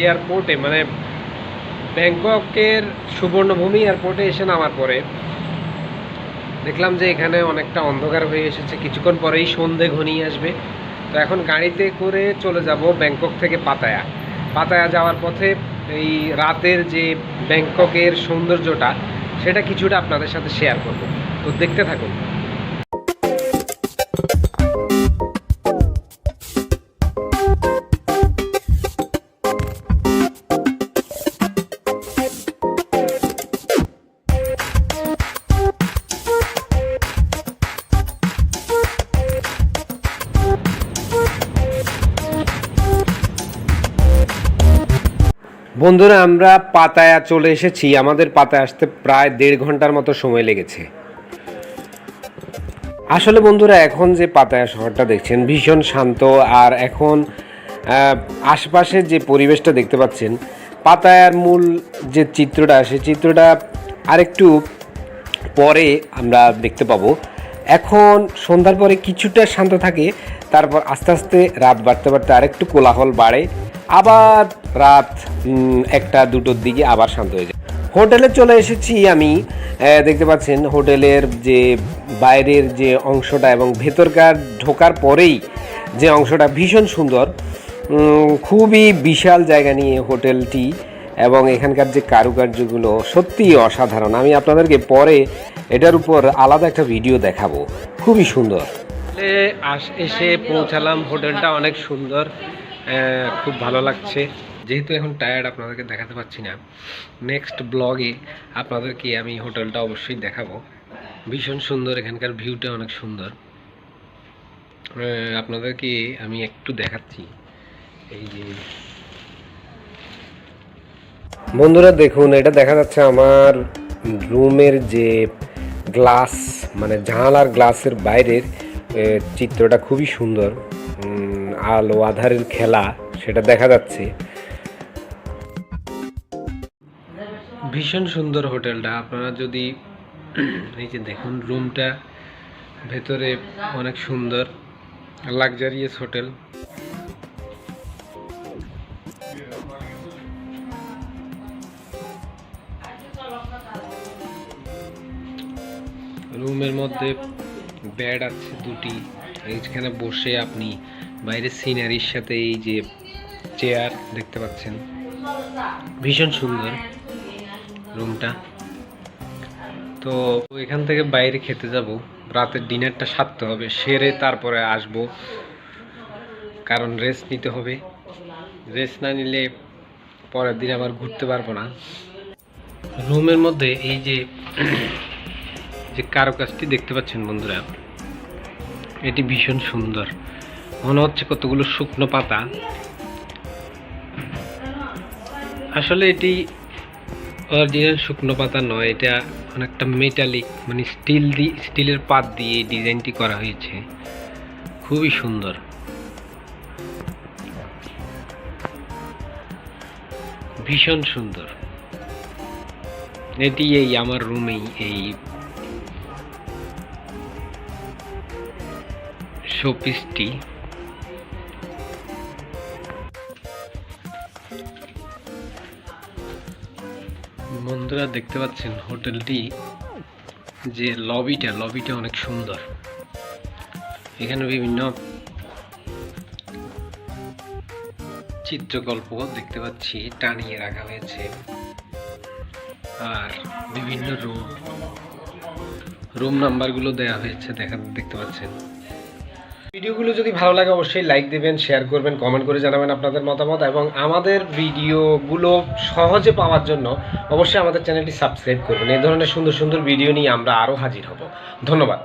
এয়ারপোর্টে মানে ব্যাংককের সুবর্ণভূমি এয়ারপোর্টে এসে নামার পরে দেখলাম যে এখানে অনেকটা অন্ধকার হয়ে এসেছে। কিছুক্ষণ পরেই সন্ধে ঘনিয়ে আসবে। তো এখন গাড়িতে করে চলে যাব ব্যাংকক থেকে পাতায়া। পাতায়া যাওয়ার পথে এই রাতের যে ব্যাংককের সৌন্দর্যটা, সেটা কিছুটা আপনাদের সাথে শেয়ার করব। তো দেখতে থাকুন। বন্ধুরা, আমরা পাতায়া চলে এসেছি। আমাদের পাতায় আসতে প্রায় দেড় ঘণ্টার মতো সময় লেগেছে। আসলে বন্ধুরা, এখন যে পাতায়া শহরটা দেখছেন, ভীষণ শান্ত। আর এখন আশপাশের যে পরিবেশটা দেখতে পাচ্ছেন পাতায়ার মূল যে চিত্রটা, সেই চিত্রটা আরেকটু পরে আমরা দেখতে পাবো। এখন সন্ধ্যার পরে কিছুটা শান্ত থাকে, তারপর আস্তে আস্তে রাত বাড়তে বাড়তে আরেকটু কোলাহল বাড়ে। আবার রাত একটা, দুটোর দিকে আবার শান্ত হয়ে যায়। হোটেলে চলে এসেছি আমি। দেখতে পাচ্ছেন, হোটেলের যে বাইরের যে অংশটা এবং ভেতরকার ঢোকার পরেই যে অংশটা ভীষণ সুন্দর খুবই বিশাল জায়গা নিয়ে হোটেলটি এবং এখানকার যে কারুকার্যগুলো সত্যিই অসাধারণ। আমি আপনাদেরকে পরে এটার উপর আলাদা একটা ভিডিও দেখাবো। খুবই সুন্দর। এসে পৌঁছালাম হোটেলটা অনেক সুন্দর খুব ভালো লাগছে। যেহেতু এখন টায়ার্ড আপনাদেরকে দেখাতে পাচ্ছি না। নেক্সট ব্লগে আপনাদেরকে আমি হোটেলটা অবশ্যই দেখাবো। ভীষণ সুন্দর এখানকার ভিউটা অনেক সুন্দর। আপনাদেরকে আমি একটু দেখাচ্ছি। এই যে বন্ধুরা দেখুন এটা দেখা যাচ্ছে আমার রুমের যে গ্লাস মানে জানালার গ্লাসের বাইরের চিত্রটা খুবই সুন্দর। আলো আধারের খেলা, সেটা দেখা যাচ্ছে। ভীষণ সুন্দর হোটেলটা। আপনারা যদি এই যে দেখুন রুমটা ভেতরে অনেক সুন্দর লাক্সারিয়াস হোটেল। রুমের মধ্যে বেড আছে দুটি। এইখানে বসে আপনি বাইরের সিনারির সাথে এই যে চেয়ার দেখতে পাচ্ছেন। ভীষণ সুন্দর রুমটা। তো এখান থেকে বাইরে খেতে যাব। রাতের ডিনারটা সারতে হবে, সেরে তারপরে আসব। কারণ রেস্ট নিতে হবে। রেস্ট না নিলে পরের দিন আবার ঘুরতে পারব না। রুমের মধ্যে এই যে যে কারও কারুকাজটি দেখতে পাচ্ছেন বন্ধুরা, এটি ভীষণ সুন্দর। মনে হচ্ছে কতগুলো শুকনো পাতা। আসলে এটি অরিজিনাল শুকনো পাতা নয়, এটা অনেকটা মেটালিক মানে স্টিল দিয়ে স্টিলের পাত দিয়ে এই ডিজাইনটি করা হয়েছে। খুবই সুন্দর। ভীষণ সুন্দর। এটি এই আমার রুমেই এই শোপিসটি। বন্ধুরা, দেখতে পাচ্ছেন হোটেলটি যে লবিটা লবিটা অনেক সুন্দর। এখানে বিভিন্ন চিত্রকল্প দেখতে পাচ্ছি, টানিয়ে রাখা হয়েছে। আর বিভিন্ন রুম। রুম নাম্বারগুলো দেওয়া হয়েছে, দেখা দেখতে পাচ্ছেন। ভিডিওগুলো যদি ভালো লাগে, অবশ্যই লাইক দেবেন শেয়ার করবেন কমেন্ট করে জানাবেন আপনাদের মতামত এবং আমাদের ভিডিওগুলো সহজে পাওয়ার জন্য অবশ্যই আমাদের চ্যানেলটি সাবস্ক্রাইব করবেন। এই ধরনের সুন্দর সুন্দর ভিডিও নিয়ে আমরা আরও হাজির হব। ধন্যবাদ।